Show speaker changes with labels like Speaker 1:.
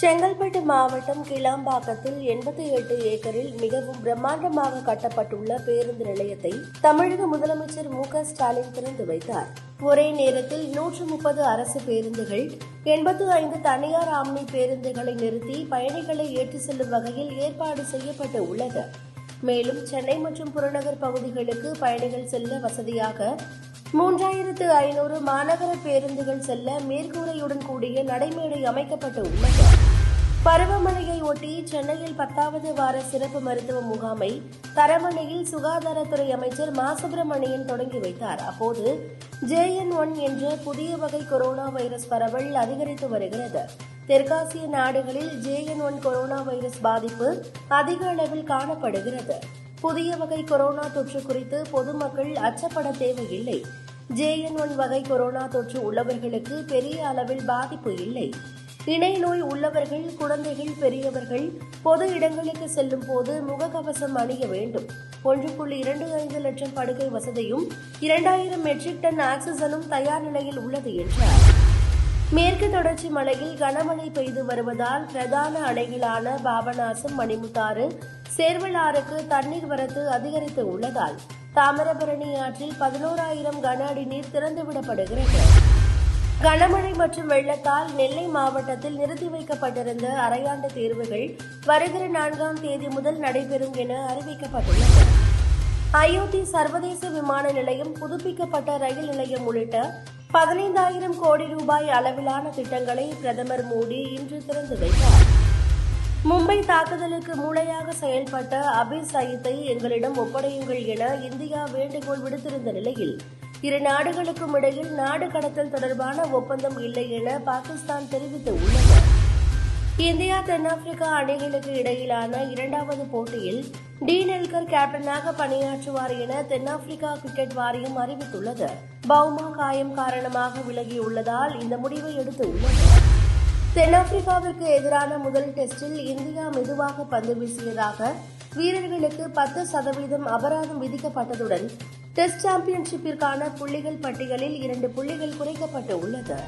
Speaker 1: செங்கல்பட்டு மாவட்டம் கிளாம்பாக்கத்தில் எண்பத்தி எட்டு ஏக்கரில் மிகவும் பிரம்மாண்டமாக கட்டப்பட்டுள்ள பேருந்து நிலையத்தை தமிழக முதலமைச்சர் மு க ஸ்டாலின் திறந்து வைத்தார். ஒரே நேரத்தில் நூற்று முப்பது அரசு பேருந்துகள் எண்பத்து ஐந்து தனியார் ஆம்னி பேருந்துகளை நிறுத்தி பயணிகளை ஏற்றிச் செல்லும் வகையில் ஏற்பாடு செய்யப்பட்டு உள்ளது. மேலும் சென்னை மற்றும் புறநகர் பகுதிகளுக்கு பயணிகள் செல்ல வசதியாக மூன்றாயிரத்து ஐநூறு மாநகர பேருந்துகள் செல்ல மேற்கூரையுடன் கூடிய நடைமேடை அமைக்கப்பட்டு உள்ளது. பருவமழையை ஒட்டி சென்னையில் பத்தாவது வார சிறப்பு மருத்துவ முகாமை தரமணியில் சுகாதாரத்துறை அமைச்சர் மா. சுப்பிரமணியன் தொடங்கி வைத்தார். அப்போது ஜேஎன் ஒன் என்ற புதிய வகை கொரோனா வைரஸ் பரவல் அதிகரித்து வருகிறது. தெற்காசிய நாடுகளில் ஜேஎன் ஒன் கொரோனா வைரஸ் பாதிப்பு அதிக அளவில் காணப்படுகிறது. புதிய வகை கொரோனா தொற்று குறித்து பொதுமக்கள் அச்சப்பட தேவையில்லை. ஜேஎன் ஒன் வகை கொரோனா தொற்று உள்ளவர்களுக்கு பெரிய அளவில் பாதிப்பு இல்லை. இணை நோய் உள்ளவர்கள் குழந்தைகள் பெரியவர்கள் பொது இடங்களுக்கு செல்லும் போது முகக்கவசம் அணிய வேண்டும். ஒன்று புள்ளி இரண்டு ஐந்து லட்சம் படுக்கை வசதியும் இரண்டாயிரம் மெட்ரிக் டன் ஆக்சிஜனும் தயார் நிலையில் உள்ளது என்றார். மேற்கு தொடர்ச்சி மலையில் கனமழை பெய்து வருவதால் பிரதான அணைகளான பாபநாசம் மணிமுத்தாறு சேர்வலாறுக்கு தண்ணீர் வரத்து அதிகரித்து உள்ளதால் தாமிரபரணி ஆற்றில் பதினோராயிரம் கன அடி நீர் திறந்துவிடப்படுகிறது கனமழை மற்றும் வெள்ளத்தால் நெல்லை மாவட்டத்தில் நிறுத்தி வைக்கப்பட்டிருந்த அரையாண்டு தேர்வுகள் வருகிற நான்காம் தேதி முதல் நடைபெறும் என அறிவிக்கப்பட்டுள்ளது. அயோத்தி சர்வதேச விமான நிலையம் புதுப்பிக்கப்பட்ட ரயில் நிலையம் உள்ளிட்ட பதினைந்தாயிரம் கோடி ரூபாய் அளவிலான திட்டங்களை பிரதமர் மோடி இன்று திறந்து வைத்தார். மும்பை தாக்குதலுக்கு மூளையாக செயல்பட்ட அபி சயீத்தை எங்களிடம் ஒப்படையுங்கள் என இந்தியா வேண்டுகோள் விடுத்திருந்த நிலையில் இரு நாடுகளுக்கும் இடையில் நாடு கடத்தல் தொடர்பான ஒப்பந்தம் இல்லை என பாகிஸ்தான் தெரிவித்துள்ளது இந்தியா தென்னாப்பிரிக்கா அணிகளுக்கு இடையிலான இரண்டாவது போட்டியில் டி கேப்டனாக பணியாற்றுவார் என தென்னாப்பிரிக்கா கிரிக்கெட் வாரியம் அறிவித்துள்ளது. பவுமா காயம் காரணமாக விலகியுள்ளதால் இந்த முடிவை எடுத்து உள்ளது. தென்னாப்பிரிக்காவிற்கு எதிரான முதல் டெஸ்டில் இந்தியா மெதுவாக பந்து வீசியதாக வீரர்களுக்கு பத்து சதவீதம் அபராதம் விதிக்கப்பட்டதுடன் டெஸ்ட் சாம்பியன்ஷிப்பிற்கான புள்ளிகள் பட்டியலில் இரண்டு புள்ளிகள் குறைக்கப்பட்டு உள்ளது.